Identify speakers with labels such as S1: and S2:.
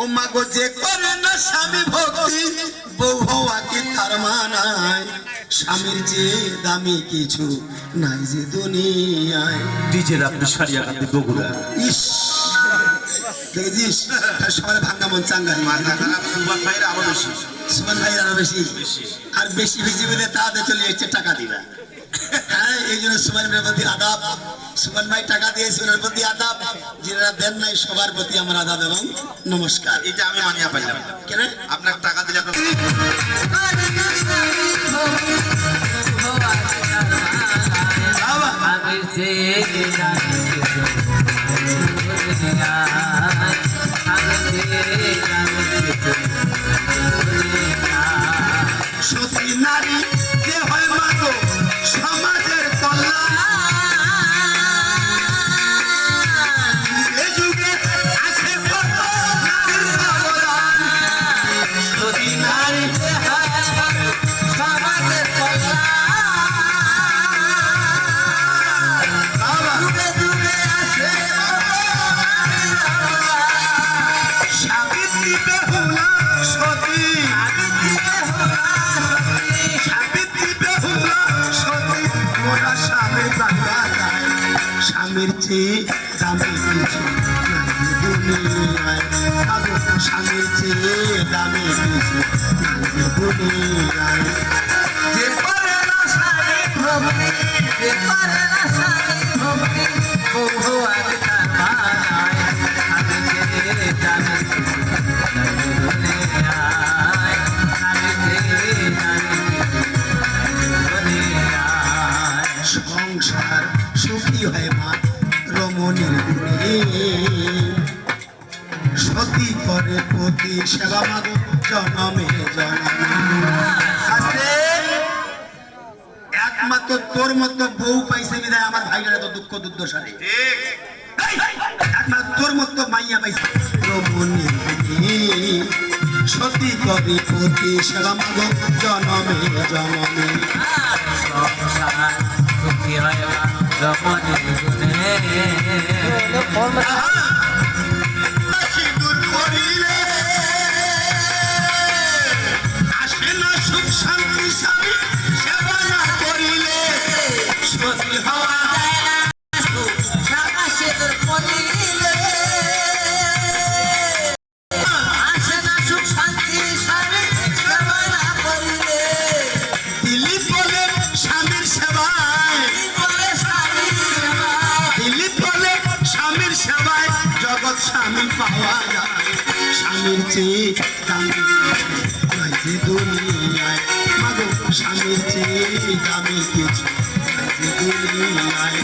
S1: ও মাগো যে করে না স্বামী ভক্তি বউ হওয়া কি তার মানায়? স্বামীর যে দামি কিছু নাই যে দুনিয়ায়।
S2: ডিজে রাত্রি বগুড়া।
S1: ইস দেখেছিস সবাই ভাঙ্গা মন চাঙ্গা
S2: মাথা খারাপ সুবান ভাইয়ের আরও বেশি।
S1: সুমন ভাই আরও বেশি। আর বেশি বেশি বলে তাদের চলে এসছে টাকা দিবা। এই জন্য সুমন ভাইয়ের প্রতি আদাব সুমন ভাই টাকা দিয়েছে ওনার প্রতি আদাব যারা দেন নাই সবার প্রতি আমার আদাব এবং নমস্কার
S2: এটা আমি মানিয়া পাইলাম
S1: কেন
S2: আপনার টাকা দিলে আপনার
S1: সমাজের কল্যাণ। স্বামীর চেয়ে দামি কিছু দুনিয়ায় আগো স্বামীর চেয়ে দামি কিছু দুনিয়ায় যে পারে না গুণে সতী একমাত্র তোর মতো বউ পাইছে বিদায় আমার ভাইরা তো দুঃখ দুর্দশারে একমাত্র তোর মতো মাইয়া পাইছে। সতী করে পতি সেবা মাগো, জনমে জনমে। স্বামীর চেয়ে দামি যে দুনিয়ায়। মাগো স্বামীর চেয়ে কিছু দুনিয়ায়।